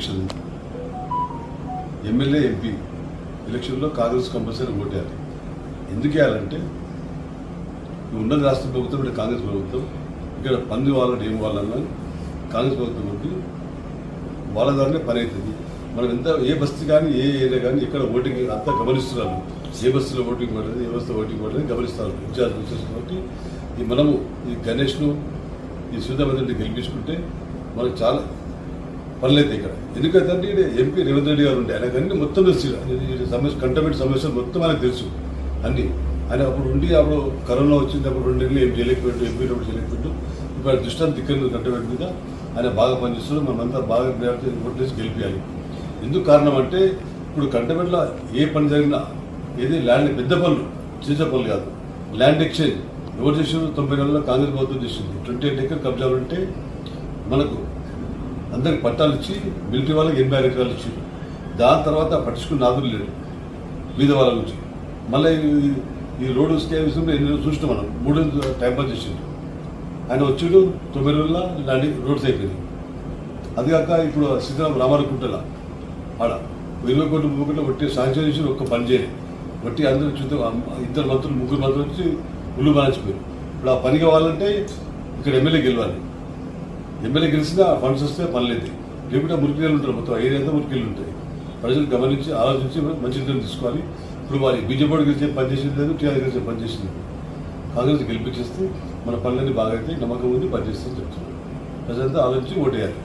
Election. MLA MP ఎలక్షన్లో Congress compulsory ఓటేయాలి. ఎందుకు వేయాలంటే ఉన్నది రాష్ట్ర ప్రభుత్వం ఇక్కడ కాంగ్రెస్ ప్రభుత్వం ఇక్కడ పంది వాళ్ళని ఏం వాళ్ళన్నా కాంగ్రెస్ ప్రభుత్వం ఉంది వాళ్ళ ద్వారానే పని అవుతుంది. మనం ఎంత ఏ బస్తీ కానీ ఏ ఏరియా కానీ ఎక్కడ ఓటింగ్ అంతా గమనిస్తున్నారు ఏ బస్సులో ఓటింగ్ పడలేదు ఏ బస్సులో ఓటింగ్ పడలేదు గమనిస్తారు ఇన్ఛార్జ్ కాబట్టి ఈ మనము ఈ గణేష్ను ఈ సుధామంత్రిని గెలిపించుకుంటే మనకు చాలా పనులైతే ఇక్కడ. ఎందుకంటే అంటే ఎంపీ రేవంత్ రెడ్డి గారు ఉండే. ఆయన అన్ని మొత్తం తెలుసు సమస్య కంటమెంట్ సమస్యలు మొత్తం ఆయనకు తెలుసు. అన్ని. ఆయన అప్పుడు ఉండి అప్పుడు కరోనా వచ్చింది అప్పుడు రెండు నెలలు ఏం చేయలేకపోయాడు ఎంపీ అప్పుడు చేయలేకపోయాడు ఇప్పుడు ఆయన దృష్టాంత దిక్కను కంటమెంట్ మీద. ఆయన బాగా పనిచేస్తున్నాడు. మనమంతా బాగా ప్రయారిటీ చేసి గెలిపించాలి ఎందుకు కారణం అంటే ఇప్పుడు కంటమెంట్లో ఏ పని జరిగినా ఏది ల్యాండ్ పెద్ద పనులు చేసే పనులు కాదు. Land exchange. ఎవరు చేసారు తొంభై నెలల్లో కాంగ్రెస్ ప్రభుత్వం చేసింది. ట్వంటీ ఎయిట్ ఎకర్ కబ్జాలు ఉంటే మనకు అందరికి పట్టాలు ఇచ్చి మిలిటరీ వాళ్ళకి ఎనభై ఆరు ఎకరాలు ఇచ్చారు దాని తర్వాత పట్టించుకున్న నాదులు లేడు వీధి వాళ్ళ నుంచి. మళ్ళీ ఈ- రోడ్డు స్టే విషయంలో ఎన్ని రోజులు చూసినాం మనం? మూడు రోజులు టైం పాస్ చేసిండు. ఆయన వచ్చిండు తొమ్మిది రోజుల ల్యాండింగ్ రోడ్స్ అయిపోయింది అదిగాక ఇప్పుడు సీతారాం రామారకుంటల ఆడ. ఇరవై కోట్లు ముప్పై కోట్లు వట్టి సాంక్షన్ చేసి ఒక్క పని చేయలేదు వట్టి అందరూ చూద్దాం ఇద్దరు మంత్రులు ముగ్గురు మంత్రులు వచ్చి ఉల్లు బాధించిపోయారు. ఇప్పుడు ఆ పని కావాలంటే ఇక్కడ ఎమ్మెల్యే గెలవాలి. ఎమ్మెల్యే గెలిచినా ఫండ్స్ వస్తే పర్లేదు. లేకుంటే మురికిలు ఉంటారు మొత్తం ఏరియా అంతా మురికిలు ఉంటాయి. ప్రజలు గమనించి ఆలోచించి మంచి నిర్ణయం తీసుకోవాలి. ఇప్పుడు వారి బీజేపీ గెలిచే పనిచేసింది లేదు టీఆర్ గెలిచే పనిచేసింది కాంగ్రెస్ గెలిపించేస్తే మన పనులన్నీ బాగా అయితే నమ్మకం ఉంది పనిచేస్తే చెప్తున్నాను ప్రజలంతా ఆలోచించి ఓటేయాలి.